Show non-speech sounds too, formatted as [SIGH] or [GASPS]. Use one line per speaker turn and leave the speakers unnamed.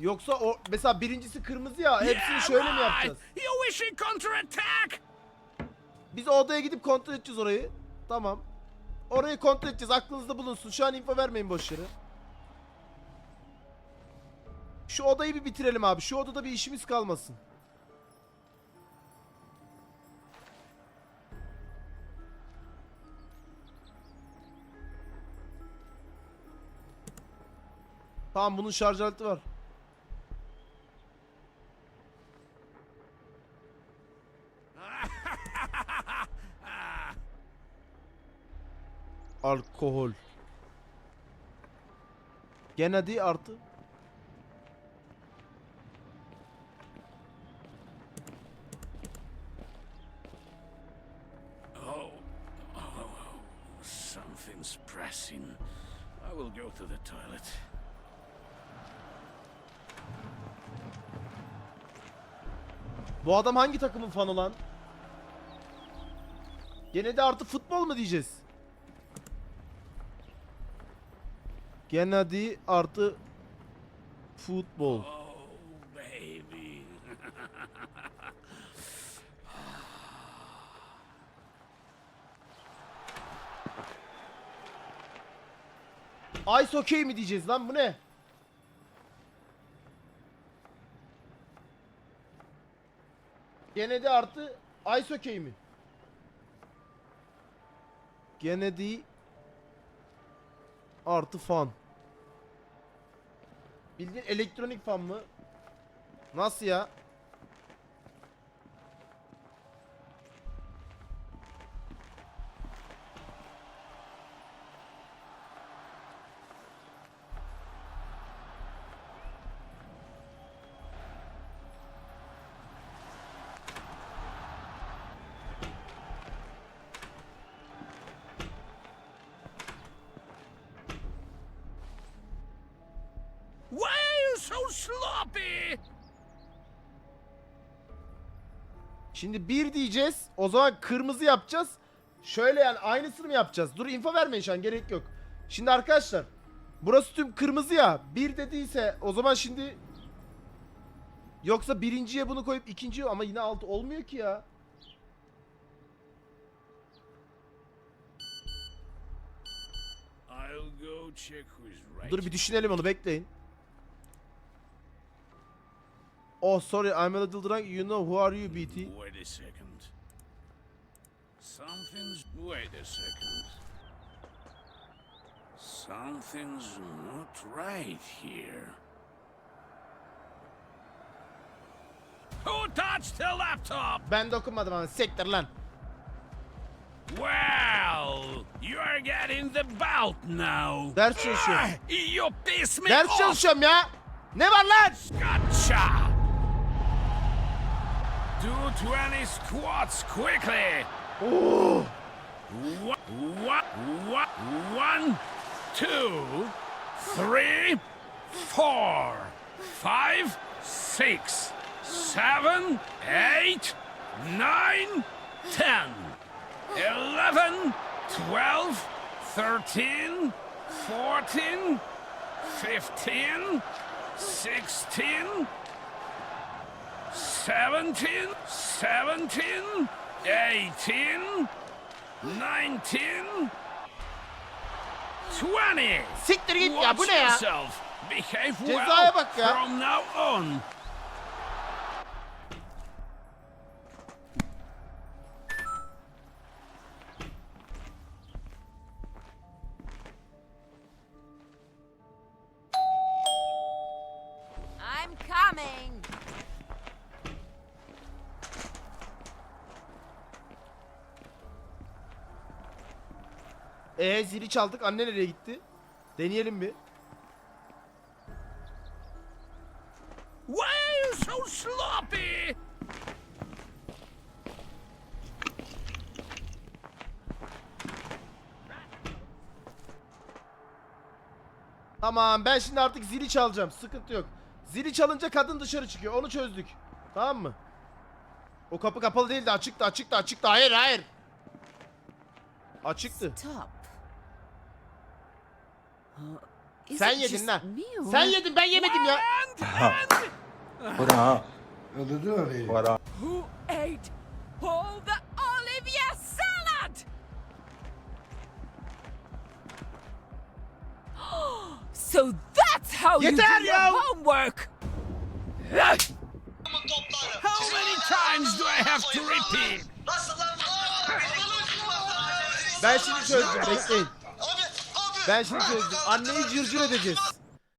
Yoksa o mesela birincisi kırmızı ya hepsini şöyle mi yapacağız?
You wishing counterattack?
Biz odaya gidip kontrol edeceğiz orayı. Tamam. Orayı kontrol edeceğiz. Aklınızda bulunsun. Şu an info vermeyin boş yere. Şu odayı bir bitirelim abi. Şu odada bir işimiz kalmasın. Tamam bunun şarj aleti var. Alkohol. Genadi artı.
Oh, oh, something's pressing. I will go to the toilet.
Bu adam hangi takımın fanı lan? Genadi artı futbol mu diyeceğiz? Genadi artı futbol. [LAUGHS] Ice hockey mi diyeceğiz lan bu ne? Genedi artı ice hockey mi? Genedi artı fan. Bildiğin elektronik fan mı? Nasıl ya?
So sloppy?
Şimdi bir diyeceğiz. O zaman kırmızı yapacağız. Şöyle yani aynısını mı yapacağız? Dur info vermeyin şu an gerek yok. Şimdi arkadaşlar. Burası tüm kırmızı ya. Bir dediyse o zaman şimdi Yoksa birinciye bunu koyup ikinciye ama yine altı olmuyor ki ya. Dur bir düşünelim onu bekleyin. Oh sorry I'm a little drunk. You know who are you BT?
Wait a second. Something's. Wait a second. Something's not right here. Who touched the laptop?
Ben dokunmadım ama sektir lan.
Well, you're getting the bout now.
Ders çalışıyorum.
Ah, You piss me
Ders
off.
çalışıyorum ya. Ne var lan?
Gotcha! Do 20 squats quickly!
Oo.
One, one, one, one, two, three, four, five, six, seven, eight, nine, ten, eleven, twelve, thirteen, fourteen, fifteen, sixteen, seventeen, seventeen, eighteen. 19 20
Siktir git ya bu
Watch
ne ya?
yourself. Behave
Cezaya
well
bak ya.
from now on.
Ee zili çaldık. Anne nereye gitti? Deneyelim bir.
Why are you so sloppy?
Tamam ben şimdi artık zili çalacağım. Sıkıntı yok. Zili çalınca kadın dışarı çıkıyor. Onu çözdük. Tamam mı? O kapı kapalı değildi. Açıktı açıktı açıktı. Hayır hayır. Açıktı.
Stop.
Sen yedin lan. Sen yedin ben yemedim ya.
Bu ne ha?
Öldürdün orayı.
Ha.
Who ate all the Olivia salad? [GASPS] so that's how you do
Yeter
your
ya!
homework.
How many times do I have to repeat?
Ben şimdi çözdüm bekleyin. Ben şimdi çözdüm. Anneyi cırcır edeceğiz.